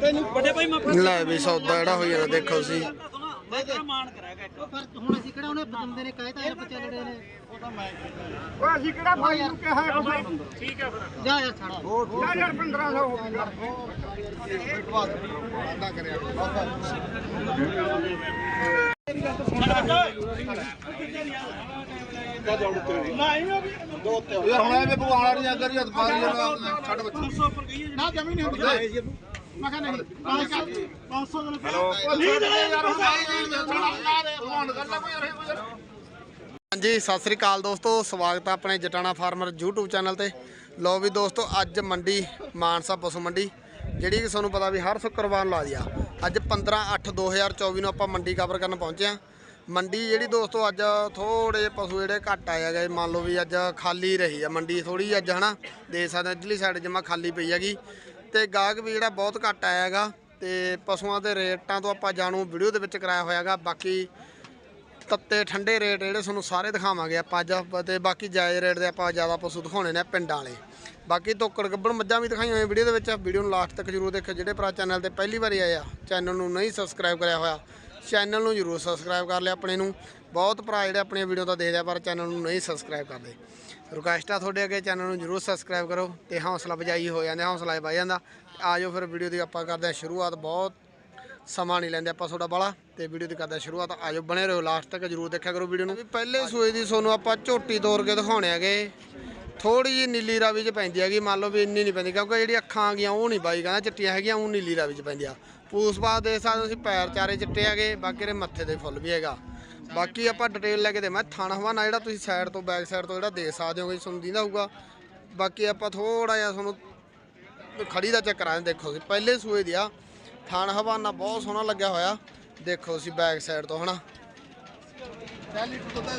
ਤੈਨੂੰ ਵੱਡੇ ਭਾਈ ਮੈਂ ਲੈ ਵੀ ਸੌਦਾ ਜਿਹੜਾ ਹੋਈ ਜਾਂਦਾ ਦੇਖੋ ਸੀ ਮੈਂ ਤੇਰਾ ਮਾਨ ਕਰਾਂਗਾ ਇੱਕ ਪਰ ਹੁਣ ਅਸੀਂ ਕਿਹੜਾ ਉਹਨੇ ਬੰਦੇ ਨੇ ਕਹਿਤਾ ਇਹ ਬੱਚੇ ਲੜੇ ਨੇ ਉਹ ਤਾਂ ਮੈਂ ਕਹਿੰਦਾ ਓਏ ਅਸੀਂ ਕਿਹੜਾ ਭਾਈ ਨੂੰ ਕਿਹਾ ਹੈ ਕੋਈ ਠੀਕ ਹੈ ਫਿਰ ਜਾ ਯਾਰ ਛੱਡ ਜਾ ਯਾਰ 1500 ਹੋ ਗਿਆ ਯਾਰ ਹੁਣ ਐਵੇਂ ਭਗਵਾਨਾ ਨਹੀਂ ਅਗਰ ਯਾਰ ਬਾਰੀ ਛੱਡ ਬੱਚੇ ਨਾ ਜਮੀ ਨਹੀਂ ਹੁੰਦੀ ਮੈਂ ਕਹਿੰਦਾ ਨਹੀਂ 500 ਦਾ ਯਾਰ ਹੁਣ ਫੋਨ ਕਰ ਲੈ ਕੋਈ ਯਾਰ ਹਾਂਜੀ, ਸਤਿ ਸ੍ਰੀ ਅਕਾਲ ਦੋਸਤੋ। ਸਵਾਗਤ ਹੈ ਆਪਣੇ ਜਟਾਣਾ ਫਾਰਮਰ YouTube ਚੈਨਲ ਤੇ। ਲੋ ਵੀ ਦੋਸਤੋ, ਅੱਜ ਮੰਡੀ, ਮਾਨਸਾ ਪਸ਼ੂ ਮੰਡੀ। ਜਿਹੜੀ ਕਿ ਤੁਹਾਨੂੰ ਪਤਾ ਵੀ ਹਰ ਸ਼ੁੱਕਰਵਾਰ ਨੂੰ ਲੱਗਦੀ ਆ ਅੱਜ 15 8 2024 ਨੂੰ ਆਪਾਂ ਮੰਡੀ ਕਵਰ ਕਰਨ ਪਹੁੰਚੇ ਆ ਮੰਡੀ ਜਿਹੜੀ ਦੋਸਤੋ ਅੱਜ ਥੋੜੇ ਜਿਹੇ ਪਸ਼ੂ ਜਿਹੜੇ ਘੱਟ ਆਏ ਹੈਗੇ, ਮੰਨ ਲਓ ਵੀ ਅੱਜ ਖਾਲੀ ਰਹੀ ਆ ਮੰਡੀ ਥੋੜੀ ਅੱਜ, ਹਨਾ? ਦੇ ਸਕਦੇ ਇਧਰਲੀ ਸਾਈਡ ਜਮਾ ਖਾਲੀ ਪਈ ਹੈਗੀ। ਤੇ ਗਾਹਕ ਵੀ ਜਿਹੜਾ ਬਹੁਤ ਘੱਟ ਆਇਆ ਹੈਗਾ, ਤੇ ਪਸ਼ੂਆਂ ਦੇ ਰੇਟਾਂ ਤੋਂ ਆਪਾਂ ਜਾਣੂ ਵੀਡੀਓ ਦੇ ਵਿੱਚ ਕਰਾਇਆ ਹੋਇਆ ਹੈਗਾ। ਬਾਕੀ ਤੱਤੇ ਠੰਡੇ ਰੇਟ ਜਿਹੜੇ ਤੁਹਾਨੂੰ ਸਾਰੇ ਦਿਖਾਵਾਂਗੇ ਆਪਾਂ ਅੱਜ, ਤੇ ਬਾਕੀ ਜਾਇਜ਼ ਰੇਟ ਦੇ ਆਪਾਂ ਜ਼ਿਆਦਾ ਪਸ਼ੂ ਦਿਖਾਉਣੇ ਨੇ ਪਿੰਡਾਂ ਵਾਲੇ। ਬਾਕੀ ਤੋਕੜ ਗੱਬਣ ਮੱਝਾਂ ਵੀ ਦਿਖਾਈਆਂ ਹੋਈਆਂ ਵੀਡੀਓ ਦੇ ਵਿੱਚ। ਵੀਡੀਓ ਨੂੰ ਲਾਸਟ ਤੱਕ ਜਰੂਰ ਦੇਖਿਓ। ਜਿਹੜੇ ਭਰਾ ਚੈਨਲ ਤੇ ਪਹਿਲੀ ਵਾਰੀ ਆਏ ਆ ਚੈਨਲ ਨੂੰ ਨਹੀਂ ਸਬਸਕ੍ਰਾਈਬ ਕਰਿਆ ਹੋਇਆ ਚੈਨਲ ਨੂੰ ਜਰੂਰ ਸਬਸਕ੍ਰਾਈਬ ਕਰ ਲਿਆ ਆਪਣੇ ਨੂੰ। ਬਹੁਤ ਭਰਾ ਜਿਹੜੇ ਆਪਣੀਆਂ ਵੀਡੀਓ ਤਾਂ ਦੇਖਦੇ ਆ, ਪਰ ਚੈਨਲ ਨੂੰ ਨਹੀਂ ਸਬਸਕ੍ਰਾਈਬ ਕਰਦੇ। ਰਿਕੁਐਸਟ ਆ ਤੁਹਾਡੇ ਅੱਗੇ ਚੈਨਲ ਨੂੰ ਜਰੂਰ ਸਬਸਕ੍ਰਾਈਬ ਕਰੋ ਤੇ ਹੌਸਲਾ ਵਜਾਈ ਹੋ ਜਾਂਦੇ, ਹੌਸਲਾ ਹੀ ਵਧ ਜਾਂਦਾ। ਆਜੋ ਫਿਰ ਵੀਡੀਓ ਦੀ ਆਪਾਂ ਕਰਦੇ ਹਾਂ ਸ਼ੁਰੂਆਤ, ਬਹੁਤ ਸਮਾਂ ਨਹੀਂ ਲੈਂਦੇ ਆਪਾਂ ਤੁਹਾਡਾ ਬਾਲਾ, ਤੇ ਵੀਡੀਓ ਦੀ ਕਰਦੇ ਹਾਂ ਸ਼ੁਰੂਆਤ। ਆਜੋ ਬਣੇ ਰਹੋ ਲਾਸਟ ਤੱਕ ਜਰੂਰ ਦੇਖਿਆ ਕਰੋ ਵੀਡੀਓ ਨੂੰ। ਵੀ ਪਹਿਲੇ ਸੂਏ ਦੀ ਤੁਹਾਨੂੰ ਆਪਾਂ ਝੋਟੀ ਤੋੜ ਕੇ ਦਿਖਾਉਣੇ ਹੈਗੇ। ਥੋੜੀ ਜਿਹੀ ਨੀਲੀ ਰਾਵੀ ਚ ਪੈਂਦੀ ਹੈਗੀ, ਮੰਨ ਲਓ ਵੀ ਇੰਨੀ ਨਹੀਂ ਪੈਂਦੀ, ਕਿਉਂਕਿ ਜਿਹੜੀ ਅੱਖਾਂ ਆ ਗਈਆਂ ਉਹ ਨਹੀਂ ਬਾਈ, ਕਹਿੰਦਾ ਚਿੱਟੀਆਂ ਹੈਗੀਆਂ, ਉਹ ਨੀਲੀ ਰਾਵੀ ਚ ਪੈਂਦੀਆਂ। ਪੂਸ ਬਾਦ ਦੇ ਸਕਦੇ ਹੋ ਤੁਸੀਂ ਪੈਰ ਚਾਰੇ ਚਿੱਟੇ ਹੈਗੇ, ਬਾਕੀ ਇਹਦੇ ਮੱਥੇ ਦੇ ਫੁੱਲ ਵੀ ਹੈਗਾ। ਬਾਕੀ ਆਪਾਂ ਡਿਟੇਲ ਲੈ ਕੇ ਦੇ ਮੈਂ ਥਣ ਹਵਾਨਾ ਜਿਹੜਾ ਤੁਸੀਂ ਸਾਈਡ ਤੋਂ ਬੈਕ ਸਾਈਡ ਤੋਂ ਜਿਹੜਾ ਦੇ ਸਕਦੇ ਹੋਗੇ ਤੁਹਾਨੂੰ ਦਿੰਦਾ ਹੋਊਗਾ। ਬਾਕੀ ਆਪਾਂ ਥੋੜਾ ਜਿਹਾ ਤੁਹਾਨੂੰ ਖੜੀ ਦਾ ਚੱਕਰ ਕਰਾਂ ਦੇਖੋ ਤੁਸੀਂ ਪਹਿਲੇ ਸੂਏ ਦੀ ਆ। ਥਾਣ ਹਵਾਨਾ ਬਹੁਤ ਸੋਹਣਾ ਲੱਗਿਆ ਹੋਇਆ, ਦੇਖੋ ਤੁਸੀਂ ਬੈਕ ਸਾਈਡ ਤੋਂ, ਹਨਾ।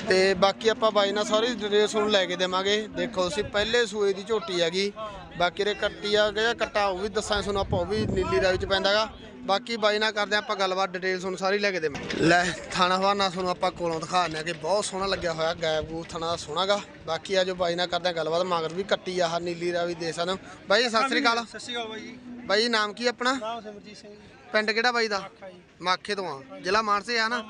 ਤੇ ਬਾਕੀ ਆਪਾਂ ਬਾਈ ਨਾਲ ਸਾਰੀ ਡਿਟੇਲ ਤੁਹਾਨੂੰ ਲੈ ਕੇ ਦੇਵਾਂਗੇ। ਦੇਖੋ ਤੁਸੀਂ ਪਹਿਲੇ ਸੂਏ ਦੀ ਝੋਟੀ ਹੈਗੀ। ਬਾਕੀ ਰੇ ਕੱਟੀ ਆ ਗਿਆ ਕੱਟਾ ਉਹ ਵੀ ਦੱਸਾਂ ਤੁਹਾਨੂੰ ਆਪਾਂ, ਉਹ ਵੀ ਨੀਲੀ ਰਾਵੀ ਚ ਪੈਂਦਾਗਾ ਬਾਕੀ ਬਾਈ ਨਾਲ ਕਰਦੇ ਹਾਂ ਆਪਾਂ ਗੱਲਬਾਤ ਡਿਟੇਲ ਤੁਹਾਨੂੰ ਸਾਰੀ ਲੈ ਕੇ ਦੇਵਾਂਗੇ। ਲੈ, ਥਾਣਾ ਹਵਾਨਾ ਤੁਹਾਨੂੰ ਆਪਾਂ ਕੋਲੋਂ ਦਿਖਾ ਦਿੰਦੇ ਹਾਂ ਕਿ ਬਹੁਤ ਸੋਹਣਾ ਲੱਗਿਆ ਹੋਇਆ ਗਾਇਬ ਗੂ ਥਾਣਾ ਦਾ ਸੋਹਣਾਗਾ ਬਾਕੀ ਆ ਜੋ ਬਾਈ ਨਾਲ ਕਰਦੇ ਹਾਂ ਗੱਲਬਾਤ, ਮਗਰ ਵੀ ਕੱਟੀ ਆ ਨੀਲੀ ਰਾਵੀ ਦੇ ਸਾਨੂੰ ਬਾਈ, ਸਤਿ ਸ੍ਰੀ ਅਕਾਲ। ਸਤਿ ਸ਼੍ਰੀ ਅਕਾਲ ਬਾਈ ਜੀ। ਬਾਈ ਨਾਮ ਕੀ ਆਪਣਾ? ਨਾਮ ਸਿਮਰਜੀਤ ਸਿੰਘ ਜੀ। ਪਿੰਡ ਕਿਹੜਾ ਬਾਈ ਦਾ? ਜੀ। ਮਾਖੇ ਤੋਂ ਆ। ਜ਼ਿਲ੍ਹਾ ਮਾਨਸੇ ਆ ਨਾ?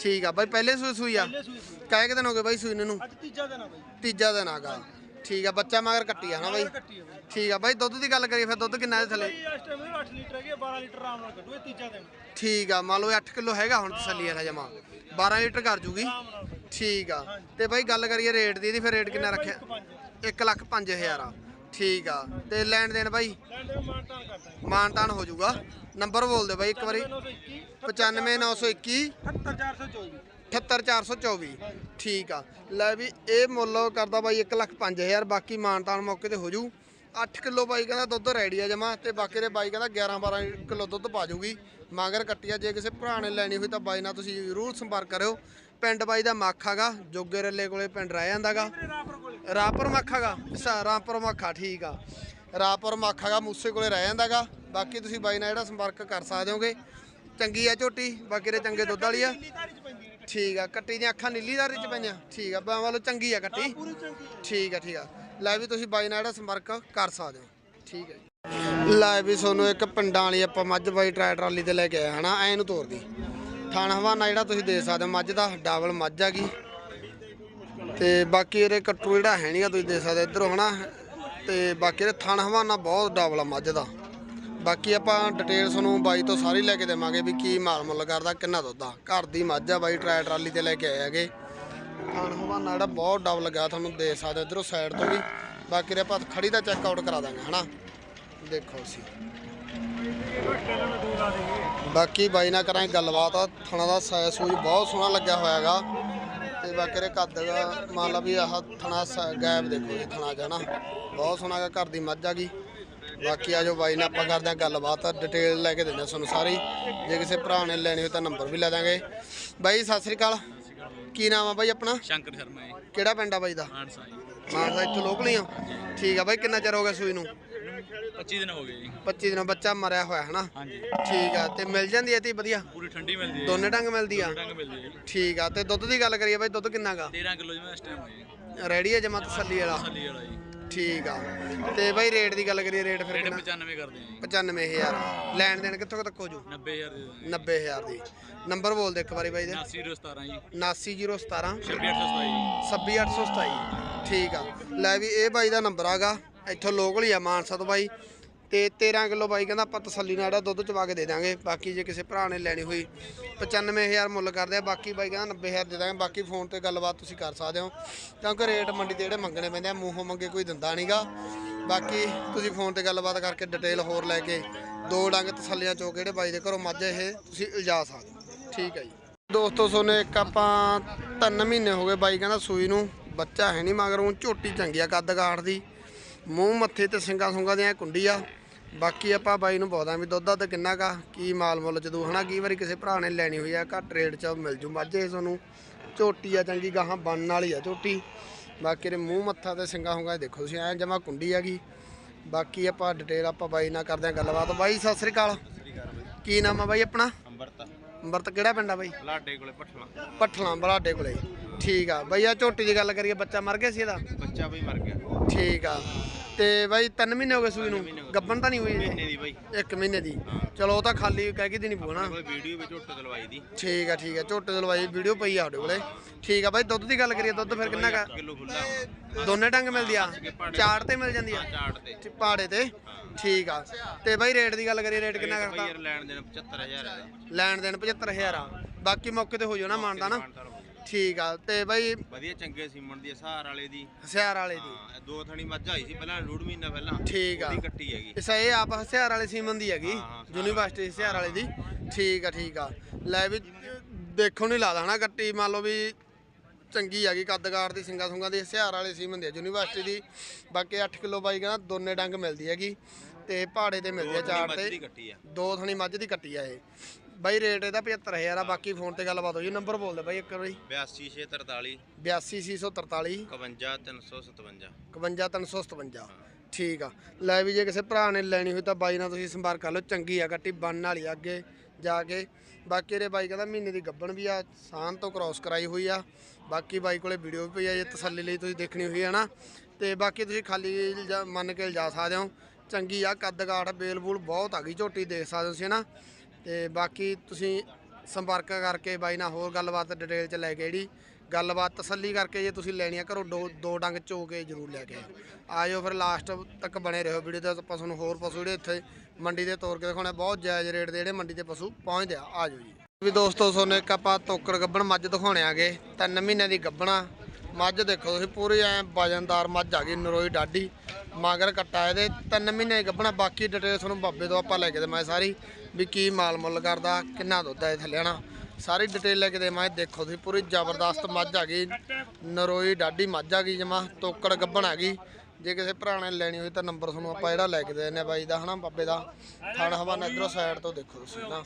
ਠੀਕ ਆ ਬਾਈ ਪਹਿਲੇ ਸੂਈ ਸੂਈ ਆ? ਪਹਿਲੇ ਸੂਈ ਸੀ ਕਾਏ ਕਿ ਦਿਨ ਹੋ ਗਏ ਬਾਈ ਸੂਈ ਨੂੰ? ਅੱਜ ਤੀਜਾ ਦਿਨ ਆ ਬਾਈ। ਤੀਜਾ ਦਿਨ ਆਗਾ ਠੀਕ ਆ ਬੱਚਾ ਮਗਰ ਕੱਟੀ ਆ ਹਨਾ ਬਾਈ? ਕੱਟੀ ਆ ਬਾਈ। ਠੀਕ ਆ ਬਾਈ ਦੁੱਧ ਦੀ ਗੱਲ ਕਰੀਏ ਫਿਰ ਦੁੱਧ ਕਿੰਨਾ ਦੇ ਥੱਲੇ? ਇਸ ਟਾਈਮ 8 ਲੀਟਰ ਹੈਗੇ 12 ਲੀਟਰ ਆਰਾਮ ਨਾਲ ਕੱਢੂ ਇਹ ਤੀਜਾ ਦਿਨ। ਠੀਕ ਆ ਮੰਨ ਲਓ 8 ਕਿਲੋ ਹੈਗਾ ਹੁਣ ਤਸੱਲੀ ਵਾਲਾ ਜਮਾ। 12 ਲੀਟਰ ਕਰ ਜੂਗੀ। ਆਰਾਮ ਨਾਲ ਬਾਈ। ਠੀਕ ਆ। ਤੇ ਬਾਈ ਗੱਲ ਕਰੀਏ ਰੇਟ ਦੀ ਇਹਦੀ ਫਿਰ ਰੇਟ ਕਿੰਨਾ ਰੱਖਿਆ? 1 ਲੱਖ 5000 ਆ। ਠੀਕ ਆ। ਤੇ ਲੈਣ ਦੇਣ ਬਾਈ? ਲੈਣ ਦੇ ਮਾਨਤਾਨ ਕਰਦਾ ਹੈ ਮਾਨਤਾਨ ਹੋ ਜਾਊਗਾ। ਨੰਬਰ ਬੋਲ ਦੇ ਬਾਈ ਇੱਕ ਵਾਰੀ। 921 95921 78424 78424 ਠੀਕ ਆ। ਲੈ ਵੀ ਇਹ ਮੁੱਲ ਕਰਦਾ ਬਾਈ 1 ਲੱਖ 5000 ਬਾਕੀ ਮਾਨਤਾਨ ਮੌਕੇ ਤੇ ਹੋ ਜੂ 8 ਕਿਲੋ ਬਾਈ ਕਹਿੰਦਾ ਦੁੱਧ ਰੈਡੀ ਆ ਜਮਾ। ਤੇ ਬਾਕੀ ਦੇ ਬਾਈ ਕਹਿੰਦਾ 11 12 ਕਿਲੋ ਦੁੱਧ ਪਾ ਜੂਗੀ ਮਾਗਰ ਕੱਟੀਆ, ਜੇ ਕਿਸੇ ਭਰਾ ਨੇ ਲੈਣੀ ਹੋਈ ਤਾਂ ਬਾਈ ਨਾਲ ਤੁਸੀਂ ਜ਼ਰੂਰ ਸੰਪਰਕ ਕਰਿਓ। ਪਿੰਡ ਬਾਈ ਦਾ ਮਾਖਾਗਾ ਜੋਗੇ ਰੱਲੇ ਕੋਲੇ ਪਿੰਡ ਰਹਿ ਜਾਂਦਾਗਾ। ਰਾਪਰ ਮਾਖਾਗਾ ਰਾਪਰ ਮਾਖਾ ਠੀਕ ਆ। ਰਾਪਰ ਮਾਖਾਗਾ ਮੂਸੇ ਕੋਲੇ ਰਹਿ ਜਾਂਦਾਗਾ ਬਾਕੀ ਤੁਸੀਂ ਬਾਈ ਨਾਲ ਜਿਹੜਾ ਸੰਪਰਕ ਕਰ ਸਕਦੇ ਹੋਗੇ। ਚੰਗੀ ਆ ਝੋਟੀ ਬਾਕੀ ਦੇ ਚੰਗੇ ਦੁੱਧ ਵਾਲੀ ਆ। ਠੀਕ ਆ ਕੱਟੀ ਦੀਆਂ ਅੱਖਾਂ ਨੀਲੀ ਦਾਰੀ ਚ ਪਈਆਂ। ਠੀਕ ਆ ਬਾਹਾਂ ਵੱਲੋਂ ਚੰਗੀ ਆ ਕੱਟੀ। ਠੀਕ ਆ ਠੀਕ ਆ। ਲੈ ਵੀ ਤੁਸੀਂ ਬਾਈ ਨਾਲ ਜਿਹੜਾ ਸੰਪਰਕ ਕਰ ਸਕਦੇ ਹੋ। ਠੀਕ ਹੈ ਲੈ ਵੀ ਤੁਹਾਨੂੰ ਇੱਕ ਪਿੰਡਾਂ ਵਾਲੀ ਆਪਾਂ ਮੱਝ ਬਾਈ ਟਰੈ ਟਰਾਲੀ ਤੇ ਲੈ ਕੇ ਆਏ ਹਨਾ ਐ ਨੂੰ ਤੋਰਦੀ। ਥਾਣ ਹਵਾਨਾ ਜਿਹੜਾ ਤੁਸੀਂ ਦੇ ਸਕਦੇ ਹੋ ਮੱਝ ਦਾ ਡਬਲ ਮੱਝ ਹੈਗੀ। ਤੇ ਬਾਕੀ ਇਹਦੇ ਕੱਟੂ ਜਿਹੜਾ ਹੈ ਨਹੀਂਗਾ ਤੁਸੀਂ ਦੇ ਸਕਦੇ ਇੱਧਰੋਂ ਹਨਾ, ਤੇ ਬਾਕੀ ਇਹਦੇ ਥਣ ਹਵਾਨਾ ਬਹੁਤ ਡਬਲ ਆ ਮੱਝ ਦਾ। ਬਾਕੀ ਆਪਾਂ ਡਿਟੇਲ ਤੁਹਾਨੂੰ ਬਾਈ ਤੋਂ ਸਾਰੀ ਲੈ ਕੇ ਦੇਵਾਂਗੇ ਵੀ ਕੀ ਮਾਲ ਮੁੱਲ ਕਰਦਾ, ਕਿੰਨਾ ਦੁੱਧ ਆ। ਘਰ ਦੀ ਮੱਝ ਆ ਬਾਈ ਟਰੈ ਟਰਾਲੀ ਤੇ ਲੈ ਕੇ ਆਏ ਹੈਗੇ। ਥਣ ਹਵਾਨਾ ਜਿਹੜਾ ਬਹੁਤ ਡਬਲ ਲੱਗਾ ਤੁਹਾਨੂੰ ਦੇ ਸਕਦੇ ਇੱਧਰੋਂ ਸਾਈਡ ਤੋਂ ਵੀ। ਬਾਕੀ ਦੇ ਆਪਾਂ ਖੜੀ ਦਾ ਚੈੱਕ ਆਊਟ ਕਰਾ ਦਾਂਗੇ, ਹਨਾ। ਦੇਖੋ ਅਸੀਂ। ਬਾਕੀ ਬਾਈ ਨਾਲ ਕਰਾਂਗੇ ਗੱਲਬਾਤ ਆ ਥਣਾ ਦਾ ਸਾਈਜ਼ ਸੂਜ ਬਹੁਤ ਸੋਹਣਾ ਲੱਗਿਆ ਹੋਇਆ ਹੈਗਾ ਤੇ ਬਾਕੀ ਦੇ ਮੰਨ ਲਾ ਵੀ ਆਹ ਥਣਾ ਸ- ਗੈਪ ਦੇਖੋ ਜੀ ਥਣਾ ਜਣਾ ਬਹੁਤ ਸੋਹਣਾ ਹੈਗਾ ਘਰ ਦੀ ਮੱਝ ਹੈਗੀ ਬਾਕੀ ਆ ਜੋ ਬਾਈ ਨਾਲ ਆਪਾਂ ਕਰਦੇ ਆ ਗੱਲਬਾਤ ਡਿਟੇਲ ਲੈ ਕੇ ਦਿੰਦੇ ਹਾਂ ਤੁਹਾਨੂੰ ਸਾਰੀ। ਜੇ ਕਿਸੇ ਭਰਾ ਨੇ ਲੈਣੀ ਹੋਈ ਤਾਂ ਨੰਬਰ ਵੀ ਲੈ ਦਾਂਗੇ। ਬਾਈ ਸਤਿ ਸ੍ਰੀ ਅਕਾਲ। ਕੀ ਨਾਮ ਆ ਬਾਈ ਆਪਣਾ? ਸ਼ੰਕਰ ਸ਼ਰਮਾ ਜੀ। ਕਿਹੜਾ ਪਿੰਡ ਆ ਬਾਈ ਦਾ? ਮਾਨਸਾ ਜੀ। ਮਾਨਸਾ ਇੱਥੋਂ ਲੋਕਲ ਹੀ ਆ। ਠੀਕ ਆ ਬਾਈ ਕਿੰਨਾ ਚਿਰ ਹੋ ਗਿਆ ਸੂਈ ਨੂੰ? 25 ਦਿਨ ਹੋ ਗਏ ਜੀ। 25 ਦਿਨਾਂ ਬੱਚਾ ਮਰਿਆ ਹੋਇਆ ਹਨਾ? ਹਾਂਜੀ। ਠੀਕ ਆ ਤੇ ਮਿਲ ਜਾਂਦੀ ਐ ਤੀ ਵਧੀਆ? ਪੂਰੀ ਠੰਡੀ ਮਿਲਦੀ ਹੈ। ਦੋਨੇ ਢੰਗ ਮਿਲਦੀ ਆ? ਡੰਗ ਮਿਲਦੀ ਹੈ ਜੀ। ਠੀਕ ਆ ਤੇ ਦੁੱਧ ਦੀ ਗੱਲ ਕਰੀਏ ਬਾਈ ਦੁੱਧ ਕਿੰਨਾ ਗਾ 13 ਕਿਲੋ ਜਿਵੇਂ ਇਸ ਟਾਈਮ ਹੋਈ ਜੀ। ਰੈਡੀ ਆ ਜਮਾ ਤਸੱਲੀ ਵਾਲਾ? ਥੱਲੀ ਵਾਲਾ ਜੀ। ਠੀਕ ਆ ਤੇ ਬਾਈ ਰੇਟ ਦੀ ਗੱਲ ਕਰੀਏ ਰੇਟ ਫਿਰ ਰੇਟ ਕਿੰਨਾ? 95 ਕਰਦੇ ਆ 95000 ਲੈਣ ਦੇਣ ਕਿੱਥੋਂ ਤੱਕ ਹੋ ਜੂ? ਜੀ 90000 ਦੇ ਦਾਂਗੇ 90000 ਦੀ। ਨੰਬਰ ਬੋਲ ਦੇ ਇੱਕ ਵਾਰੀ ਬਾਈ ਦੇ। 89017 ਜੀ। 79017 26827 26827 ਠੀਕ ਆ। ਲੈ ਵੀ ਇਹ ਬਾਈ ਦਾ ਨੰਬਰ ਆਗਾ ਇੱਥੋਂ ਲੋਕਲ ਹੀ ਆ ਮਾਨਸਾ ਤੋਂ ਬਾਈ। ਤੇ 13 ਕਿਲੋ ਬਾਈ ਕਹਿੰਦਾ ਆਪਾਂ ਤਸੱਲੀ ਨਾਲ ਜਿਹੜਾ ਦੁੱਧ ਚਵਾ ਕੇ ਦੇ ਦਾਂਗੇ ਬਾਕੀ ਜੇ ਕਿਸੇ ਭਰਾ ਨੇ ਲੈਣੀ ਹੋਈ 95000 ਮੁੱਲ ਕਰਦੇ ਆ। ਬਾਕੀ ਬਾਈ ਕਹਿੰਦਾ 90000 ਦੇ ਦਾਂਗੇ। ਬਾਕੀ ਫੋਨ ਤੇ ਗੱਲਬਾਤ ਤੁਸੀਂ ਕਰ ਸਕਦੇ ਹੋ। ਕਿਉਂਕਿ ਰੇਟ ਮੰਡੀ ਤੇ ਜਿਹੜੇ ਮੰਗਣੇ ਪੈਂਦੇ ਆ, ਮੂੰਹੋਂ ਮੰਗੇ ਕੋਈ ਦਿੰਦਾ ਨਹੀਂਗਾ ਬਾਕੀ ਤੁਸੀਂ ਫੋਨ ਤੇ ਗੱਲਬਾਤ ਕਰਕੇ ਡਿਟੇਲ ਹੋਰ ਲੈ ਕੇ ਦੋ ਡੰਗ ਤਸੱਲੀਆਂ ਚੋ ਕਿਹੜੇ ਬਾਈ ਦੇ ਘਰੋਂ ਮੱਝ ਇਹ ਤੁਸੀਂ ਇਲਜਾ ਸਕਦੇ ਹੋ। ਠੀਕ ਹੈ ਜੀ। ਦੋਸਤੋ ਸੋਨੇ, ਇੱਕ ਆਪਾਂ ਤਿੰਨ ਮਹੀਨੇ ਹੋ ਗਏ ਬਾਈ ਕਹਿੰਦਾ ਸੂਈ ਨੂੰ। ਬੱਚਾ ਹੈ ਨਹੀਂ ਮਗਰ ਉਹ ਝੋਟੀ ਚੰਗੀ ਆ ਕੱਦ ਕਾਠ ਦੀ। ਮੂੰਹ ਮੱਥੇ ਤੇ ਸਿੰਗਾ ਸੁੰਗਾ ਦੀਆਂ ਕੁੰਡੀ ਆ। ਬਾਕੀ ਆਪਾਂ ਬਾਈ ਨੂੰ ਪੁੱਛਦਾ ਵੀ ਦੁੱਧ ਦਾ ਕਿੰਨਾ ਕਾ ਕੀ ਮਾਲ ਮੁੱਲ ਜਦੋਂ ਹਨਾ ਕਈ ਵਾਰੀ ਕਿਸੇ ਭਰਾ ਨੇ ਲੈਣੀ ਹੋਈ ਆ ਘੱਟ ਰੇਟ 'ਚ ਮਿਲ ਜੂ। ਮਾਝੇ ਤੁਹਾਨੂੰ ਝੋਟੀ ਆ ਚੰਗੀ ਗਾਹਾਂ ਬਣਨ ਵਾਲੀ ਆ ਝੋਟੀ। ਬਾਕੀ ਦੇ ਮੂੰਹ ਮੱਥਾ ਤੇ ਸਿੰਗਾ ਸੁੰਗਾ ਦੇਖੋ ਤੁਸੀਂ ਐ ਜਮਾ ਕੁੰਡੀ ਹੈਗੀ ਬਾਕੀ ਆਪਾਂ ਡਿਟੇਲ ਆਪਾਂ ਬਾਈ ਨਾਲ ਕਰਦੇ ਆ ਗੱਲਬਾਤ। ਬਾਈ ਸਤਿ ਸ੍ਰੀ ਅਕਾਲ। ਕੀ ਨਾਮ ਆ ਬਾਈ ਆਪਣਾ? ਅੰਬਰਤ ਅੰਮ੍ਰਿਤ ਕਿਹੜਾ ਪਿੰਡ ਆ ਬਾਈ? ਲਾਡੇ ਕੋਲੇ ਪਠਲਾ ਪੱਠਲਾਂ ਬਲਾਡੇ ਕੋਲੇ। ਠੀਕ ਆ। ਬਈ ਆ ਝੋਟੀ ਦੀ ਗੱਲ ਕਰੀਏ ਬੱਚਾ ਮਰ ਗਿਆ ਸੀ ਇਹਦਾ? ਬੱਚਾ ਬਈ ਮਰ ਗਿਆ। ਠੀਕ ਆ। ਤੇ ਬਾਈ 3 ਮਹੀਨੇ ਹੋ ਗਏ ਸੂਈ ਨੂੰ। ਗੱਬਨ ਤਾਂ ਨਹੀਂ ਹੋਈ ਮਹੀਨੇ ਦੀ ਬਈ। ਇੱਕ ਮਹੀਨੇ ਦੀ। ਚਲੋ ਉਹ ਤਾਂ ਖਾਲੀ ਕਹਿ ਕੇ ਦੇਣੀ ਪਊ ਨਾ। ਕੋਈ ਵੀਡੀਓ ਵਿੱਚ ਝੁੱਟ ਦਲਵਾਈ ਦੀ। ਠੀਕ ਆ ਠੀਕ ਆ। ਝੋਟੇ ਦੀ ਲਵਾਈ ਵੀਡੀਓ ਪਈ ਆ ਤੁਹਾਡੇ ਕੋਲੇ। ਠੀਕ ਆ ਬਾਈ ਦੁੱਧ ਦੀ ਗੱਲ ਕਰੀਏ ਦੁੱਧ ਫਿਰ ਕਿੰਨਾ ਕਾ ਕਿਲੋ ਖੁੱਲਾ ਦੋਨੇ ਟੰਗ ਮਿਲਦੀ ਆ? ਚਾੜ ਤੇ ਮਿਲ ਜਾਂਦੀ ਆ? ਚਾਟ ਤੇ। ਤੇ ਪਾੜੇ ਤੇ। ਠੀਕ ਆ। ਤੇ ਬਾਈ ਰੇਟ ਦੀ ਗੱਲ ਕਰੀਏ ਰੇਟ ਕਿੰਨਾ ਬਈ ਕਰਦਾ ਯਾਰ ਲੈਣ ਦੇਣ 75000 ਦਾ ਲੈਣ ਦੇਣ 75000 ਆ। ਬਾਕੀ ਮੌਕੇ ਤੇ ਹੋ ਜਾਣਾ ਮਾਨਦਾ ਨਾ। ਠੀਕ ਆ ਤੇ ਬਾਈ ਵਧੀਆ ਚੰਗੇ ਸੀਮਣ ਦੀ ਸਹਾਰ ਵਾਲੇ ਦੀ। ਹਸਿਆਰ ਵਾਲੇ ਦੀ। ਹਾਂ, ਦੋ ਥਣੀ ਮੱਝ ਆਈ ਸੀ ਪਹਿਲਾਂ ਡੂਢ ਮਹੀਨਾ ਪਹਿਲਾਂ। ਠੀਕ ਆ। ਉਹਦੀ ਕੱਟੀ ਹੈਗੀ। ਇਸ ਇਹ ਆਪ ਹਸਿਆਰ ਵਾਲੇ ਸੀਮਨ ਦੀ ਹੈਗੀ ਯੂਨੀਵਰਸਿਟੀ ਹਸਿਆਰ ਵਾਲੇ ਦੀ। ਠੀਕ ਆ ਠੀਕ ਆ। ਲੈ ਵੀ ਦੇਖੋ ਨਹੀਂ ਲੱਗਦਾ ਹਨਾ ਕੱਟੀ ਮੰਨ ਲਓ ਵੀ ਚੰਗੀ ਹੈਗੀ ਕੱਦਗਾਰ ਦੀ ਸਿੰਗਾ ਸੁੰਗਾ ਦੀ ਹਸਿਆਰ ਵਾਲੇ ਸੀਮਨ ਦੀ ਯੂਨੀਵਰਸਿਟੀ ਦੀ। ਬਾਕੀ 8 ਕਿਲੋ ਬਾਈ ਕਹਿੰਦਾ ਦੋਨੇ ਡੰਗ ਮਿਲਦੀ ਹੈਗੀ ਤੇ ਪਹਾੜੇ ਤੇ ਮਿਲਦੀ ਆ ਚਾਰ ਤੇ। ਦੋ ਥਣੀ ਮੱਝ ਦੀ ਕੱਟੀ ਆ ਇਹ। ਬਾਈ ਰੇਟ ਇਹਦਾ 75000 ਆ ਬਾਕੀ ਫੋਨ ਤੇ ਗੱਲਬਾਤ ਹੋਈ ਨੰਬਰ ਬੋਲ ਦੇ ਬਾਈ ਇੱਕ ਵਾਰੀ। 82643 82643 51357 51357 ਠੀਕ ਆ। ਲੈ ਵੀ ਜੇ ਕਿਸੇ ਭਰਾ ਨੇ ਲੈਣੀ ਹੋਈ ਤਾਂ ਬਾਈ ਨਾਲ ਤੁਸੀਂ ਸੰਪਰਕ ਕਰ ਲਓ ਚੰਗੀ ਆ ਕੱਟੀ ਬਣਨ ਵਾਲੀ ਆ ਅੱਗੇ ਜਾ ਕੇ। ਬਾਕੀ ਇਹਦੇ ਬਾਈ ਕਹਿੰਦਾ ਮਹੀਨੇ ਦੀ ਗੱਬਣ ਵੀ ਆ ਸਾਨ ਤੋਂ ਕ੍ਰਾਸ ਕਰਾਈ ਹੋਈ ਆ। ਬਾਕੀ ਬਾਈ ਕੋਲੇ ਵੀਡੀਓ ਵੀ ਪਈ ਆ ਜੇ ਤਸੱਲੀ ਲਈ ਤੁਸੀਂ ਦੇਖਣੀ ਹੋਈ ਹੈ ਨਾ। ਤੇ ਬਾਕੀ ਤੁਸੀਂ ਖਾਲੀ ਮੰਨ ਕੇ ਲਿਜਾ ਸਕਦੇ ਹੋ। ਚੰਗੀ ਆ ਕੱਦ ਕਾਠ ਬੇਲ ਬੂਲ ਬਹੁਤ ਆ ਗਈ ਝੋਟੀ ਦੇਖ ਸਕਦੇ ਹੋ ਤੁਸੀਂ ਨਾ ਤੇ ਬਾਕੀ ਤੁਸੀਂ ਸੰਪਰਕ ਕਰਕੇ ਬਾਈ ਨਾਲ ਹੋਰ ਗੱਲਬਾਤ ਡਿਟੇਲ ਚ ਲੈ ਕੇ ਜਿਹੜੀ ਗੱਲਬਾਤ ਤਸੱਲੀ ਕਰਕੇ ਜੇ ਤੁਸੀਂ ਲੈਣੀ ਆ, ਘਰੋਂ ਦੋ ਦੋ ਡੰਗ ਚੋ ਕੇ ਜ਼ਰੂਰ ਲੈ ਕੇ ਆਇਓ। ਆਇਓ ਫਿਰ ਲਾਸਟ ਤੱਕ ਬਣੇ ਰਹੋ ਵੀਡੀਓ ਤੇ, ਆਪਾਂ ਤੁਹਾਨੂੰ ਹੋਰ ਪਸ਼ੂ ਜਿਹੜੇ ਇੱਥੇ ਮੰਡੀ ਦੇ ਤੋਰ ਕੇ ਦਿਖਾਉਣੇ ਬਹੁਤ ਜਾਇਜ਼ ਰੇਟ ਦੇ ਜਿਹੜੇ ਮੰਡੀ ਦੇ ਪਸ਼ੂ ਪਹੁੰਚਦੇ ਆ। ਆਜੋ ਜੀ। ਵੀ ਦੋਸਤੋ, ਤੁਹਾਨੂੰ ਇੱਕ ਆਪਾਂ ਤੋਕਰ ਗੱਬਣ ਮੱਝ ਦਿਖਾਉਣੇ ਆਗੇ। ਤਿੰਨ ਮਹੀਨਿਆਂ ਦੀ ਗੱਬਣਾ। ਮੱਝ ਦੇਖੋ ਤੁਸੀਂ, ਪੂਰੀ ਐ ਵਜਨਦਾਰ ਮੱਝ ਆ ਗਈ, ਨਰੋਈ ਡਾਢੀ। ਮਾਗਰ ਕੱਟਾ ਇਹਦੇ ਤਿੰਨ ਮਹੀਨੇ ਗੱਭਣਾ, ਬਾਕੀ ਡਿਟੇਲ ਤੁਹਾਨੂੰ ਬਾਬੇ ਤੋਂ ਆਪਾਂ ਲੈ ਕੇ ਦੇਵਾਂ ਸਾਰੀ ਵੀ ਕੀ ਮਾਲ ਮੁੱਲ ਕਰਦਾ, ਕਿੰਨਾ ਦੁੱਧ ਹੈ ਥੱਲੇ ਨਾ ਸਾਰੀ ਡਿਟੇਲ ਲੈ ਕੇ ਦੇਵਾਂ ਦੇਖੋ ਤੁਸੀਂ ਪੂਰੀ ਜ਼ਬਰਦਸਤ ਮੱਝ ਆ ਗਈ, ਨਰੋਈ ਡਾਢੀ ਮੱਝ ਆ ਗਈ ਜਮਾ, ਤੋਕੜ ਗੱਭਣ ਆ ਗਈ। ਜੇ ਕਿਸੇ ਭਰਾ ਨੇ ਲੈਣੀ ਹੋਈ ਤਾਂ ਨੰਬਰ ਤੁਹਾਨੂੰ ਆਪਾਂ ਜਿਹੜਾ ਲੈ ਕੇ ਦੇ ਦਿੰਦੇ ਬਾਈ ਦਾ, ਹਨਾ ਬਾਬੇ ਦਾ। ਥਣ ਹਵਾਨਾ ਇਧਰੋਂ ਸਾਈਡ ਤੋਂ ਦੇਖੋ ਤੁਸੀਂ ਨਾ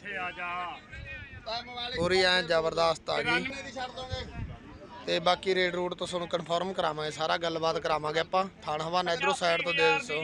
ਪੂਰੀ ਐ ਜ਼ਬਰਦਸਤ ਆ ਗਈ। ਤੇ ਬਾਕੀ ਰੇਡ ਰੂਟ ਤੋਂ ਤੁਹਾਨੂੰ ਕਨਫਰਮ ਕਰਾਵਾਂਗੇ, ਸਾਰਾ ਗੱਲਬਾਤ ਕਰਾਵਾਂਗੇ ਆਪਾਂ। ਥਾਣ ਹਵਾਨਾ, ਇਧਰੋਂ ਸਾਈਡ ਤੋਂ ਦੇ ਦੱਸੋ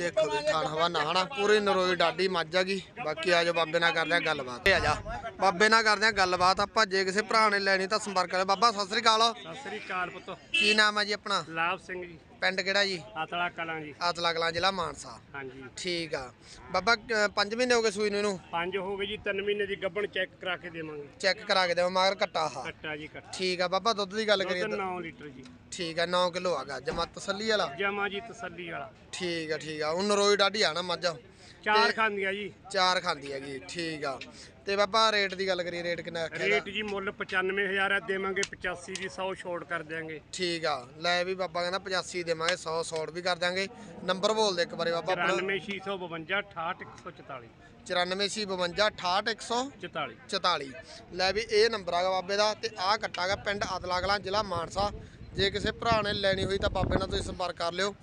ਦੇਖੋ ਜੀ ਥਾਣ ਹਵਾਨਾ, ਹਨਾ, ਪੂਰੀ ਨਰੋਈ ਡਾਡੀ ਮੱਝ ਆ ਗਈ। ਬਾਕੀ ਆ ਜਾਓ ਬਾਬੇ ਨਾਲ ਕਰਦੇ ਆ ਗੱਲਬਾਤ। ਆ ਜਾ। ਬਾਬੇ ਨਾਲ ਕਰਦੇ ਆ ਗੱਲਬਾਤ। ਆਪਾਂ ਜੇ ਕਿਸੇ ਭਰਾ ਨੇ ਲੈਣੀ ਤਾਂ ਸੰਪਰਕ ਕਰੇ ਬਾਬਾ ਸਤਿ ਸ੍ਰੀ ਅਕਾਲ। ਸਤਿ ਸ੍ਰੀ ਅਕਾਲ ਪੁੱਤ। ਕੀ ਨਾਮ ਹੈ ਜੀ ਆਪਣਾ? ਲਾਭ ਸਿੰਘ ਜੀ। ਪਿੰਡ ਕਿਹੜਾ ਜੀ? ਆਤਲਾ ਕਲਾਂ ਜੀ। ਆਤਲਾ ਕਲਾਂ ਜ਼ਿਲ੍ਹਾ ਮਾਨਸਾ। ਹਾਂਜੀ। ਠੀਕ ਆ। ਬਾਬਾ 5 ਮਹੀਨੇ ਹੋ ਗਏ ਸੂਈ ਨੂੰ ਇਹਨੂੰ? ਪੰਜ ਹੋ ਗਏ ਜੀ 3 ਮਹੀਨੇ ਦੀ ਗੱਬਣ ਚੈੱਕ ਕਰਾ ਕੇ ਦੇਵਾਂਗੇ। ਚੈੱਕ ਕਰਾ ਕੇ ਦੇਵਾਂ ਮਗਰ ਕੱਟਾ ਆ ਕੱਟਾ ਜੀ ਕੱਟਾ। ਠੀਕ ਆ। ਬਾਬਾ ਦੁੱਧ ਦੀ ਗੱਲ ਕਰੀਏ ਤਾਂ 9 ਲੀਟਰ ਜੀ। ਠੀਕ ਆ 9 ਕਿਲੋ ਆਗਾ ਜਮਾ ਤਸੱਲੀ ਵਾਲਾ? ਜਮਾ ਜੀ ਤਸੱਲੀ ਵਾਲਾ। ਠੀਕ ਆ ਠੀਕ ਆ। ਉਹ ਨਰੋਈ ਡਾਢੀ ਆ ਨਾ ਮੱਝ। ਚਾਰ ਤੇ- ਖਾਂਦੀਆਂ ਜੀ। ਚਾਰ ਖਾਂਦੀ ਹੈਗੀ ਠੀਕ ਆ। ਤੇ ਬਾਬਾ ਰੇਟ ਦੀ ਗੱਲ ਕਰੀਏ ਰੇਟ ਕਿੰਨਾ ਰੱਖਿਆ ਰੇਟ ਇਹਦਾ? ਜੀ ਮੁੱਲ 95000 ਹੈ ਦੇਵਾਂਗੇ 85 ਦੀ 100 ਛੋਟ ਕਰ ਦਿਆਂਗੇ। ਠੀਕ ਆ। ਲੈ ਵੀ ਬਾਬਾ ਕਹਿੰਦਾ 85 ਦੇਵਾਂਗੇ 100 ਸੌਟ ਵੀ ਕਰ ਦਾਂਗੇ ਨੰਬਰ ਬੋਲ ਦੇ ਇੱਕ ਵਾਰੀ ਬਾਬਾ ਆਪਣਾ। 94652 68144 9452 68144 44 ਲੈ ਵੀ ਇਹ ਨੰਬਰ ਆਗਾ ਬਾਬੇ ਦਾ ਤੇ ਆਹ ਕੱਟਾਗਾ ਪਿੰਡ ਅਦਲਾ ਕਲਾਂ ਜ਼ਿਲ੍ਹਾ ਮਾਨਸਾ। ਜੇ ਕਿਸੇ ਭਰਾ ਨੇ ਲੈਣੀ ਹੋਈ ਤਾਂ ਬਾਬੇ ਨਾਲ ਤੁਸੀਂ ਸੰਪਰਕ ਕਰ ਲਿਓ।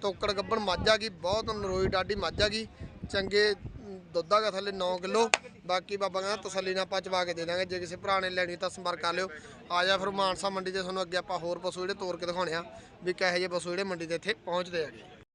ਤੋਕੜ ਗੱਬਣ ਮੱਝ ਆ ਗਈ ਬਹੁਤ ਨਰੋਈ ਡਾਡੀ ਮੱਝ ਆ ਗਈ। ਚੰਗੇ ਅਮ, ਦੁੱਧ ਆਗਾ ਥੱਲੇ 9 ਕਿਲੋ ਬਾਕੀ ਬਾਬਾ ਕਹਿੰਦਾ ਤਸੱਲੀ ਨਾਲ ਆਪਾਂ ਚਵਾ ਕੇ ਦੇ ਦਾਂਗੇ ਜੇ ਕਿਸੇ ਭਰਾ ਨੇ ਲੈਣੀ ਤਾਂ ਸੰਪਰਕ ਕਰ ਲਿਓ। ਆ ਜਾ ਫਿਰ ਮਾਨਸਾ ਮੰਡੀ ਤੇ ਤੁਹਾਨੂੰ ਅੱਗੇ ਆਪਾਂ ਹੋਰ ਪਸ਼ੂ ਜਿਹੜੇ ਤੋਰ ਕੇ ਦਿਖਾਉਣੇ ਆ ਵੀ ਕਿਹੋ ਜਿਹੇ ਪਸ਼ੂ ਜਿਹੜੇ ਮੰਡੀ ਦੇ ਇੱਥੇ ਪਹੁੰਚਦੇ ਹੈਗੇ।